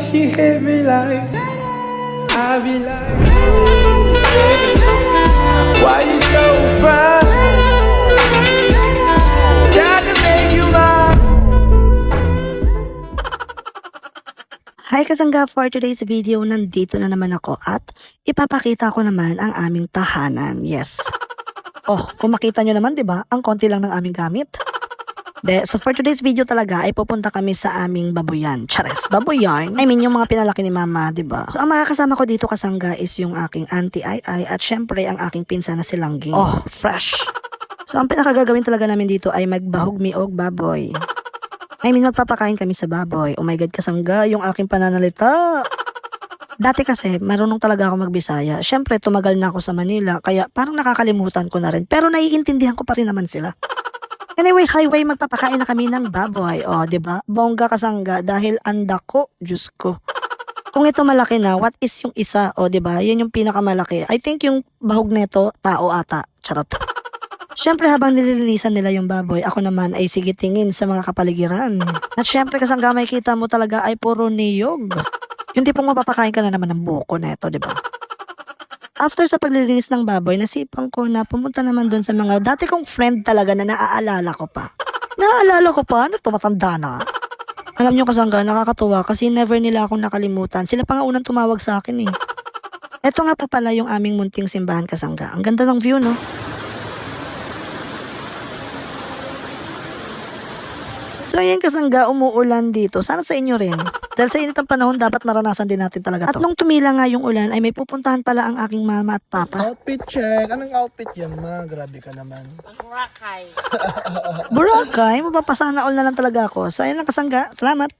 she hit me like I be like Why you so fine? Hi kasangga for today's video, nandito na naman ako at ipapakita ko naman ang aming tahanan. Yes. Oh, kung makita nyo naman, di ba? Ang konti lang ng aming gamit. De, so for today's video talaga ay pupunta kami sa aming babuyan. Chares, babuyan. I mean, yung mga pinalaki ni mama, di ba? So ang mga kasama ko dito kasangga is yung aking auntie Ai Ai at syempre ang aking pinsan na si Langging. Oh, fresh. So ang pinakagagawin talaga namin dito ay magbahog miog baboy. I mean, magpapakain kami sa baboy. Oh my God, kasangga, yung aking pananalita. Dati kasi, marunong talaga ako magbisaya. Siyempre, tumagal na ako sa Manila, kaya parang nakakalimutan ko na rin. Pero naiintindihan ko pa rin naman sila. Anyway, highway, magpapakain na kami ng baboy. O, di ba? Bongga kasangga, dahil anda ko, Diyos ko. Kung ito malaki na, what is yung isa? O, di ba? Yan yung pinakamalaki. I think yung bahog nito, tao ata. Charot. Siyempre habang nililinisan nila yung baboy, ako naman ay sige tingin sa mga kapaligiran. At siyempre kasangga may kita mo talaga ay puro niyog. Yung tipong mapapakain ka na naman ng buko na ito, di ba? After sa paglilinis ng baboy, nasipang ko na pumunta naman doon sa mga dati kong friend talaga na naaalala ko pa. Naaalala ko pa? Ano, tumatanda na. Alam nyo kasangga, nakakatuwa kasi never nila akong nakalimutan. Sila pa nga unang tumawag sa akin eh. Ito nga po pala yung aming munting simbahan kasangga. Ang ganda ng view, no? So ayan kasangga, umuulan dito. Sana sa inyo rin. Dahil sa init panahon, dapat maranasan din natin talaga to. At nung tumila nga yung ulan, ay may pupuntahan pala ang aking mama at papa. Outfit check. Anong outfit yan, ma? Grabe ka naman. Boracay, mapapasana all na lang talaga ako. So ayan lang kasangga. Salamat.